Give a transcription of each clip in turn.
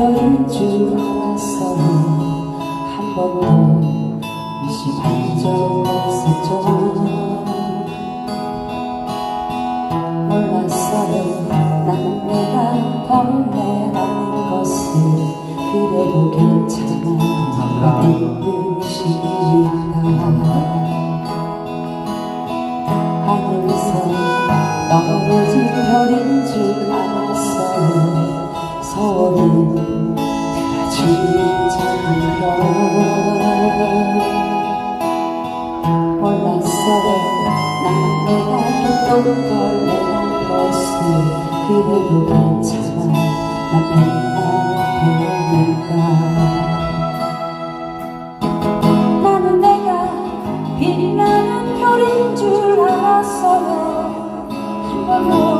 별인 줄 알았어요 한 번도 의심한 적 없었죠 몰랐어요 나는 내가 벌레라는 것을 그래도 괜찮아 예쁘시니까 하늘에서 넘어진 별인 줄 알아. 그래도 괜찮아 난 맨날 배우니까 나는 내가 빛나는 별인 줄 알았어요. 한번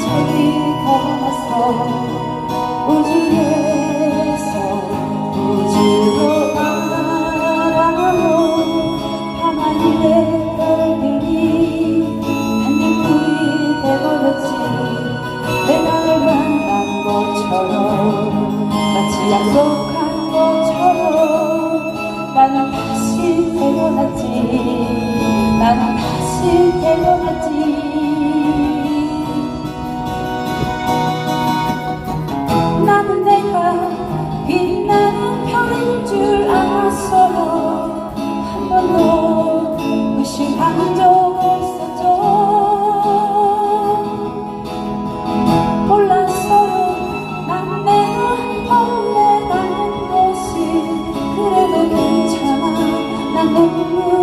저리 걸어갔어 우주에서 우주로 날아오 하나님의 별들이 한입불이 돼버렸지. 내 나를 것처럼 마치 약속한 것처럼 나는 다시 태어났지. 나는 다시 태어났지 난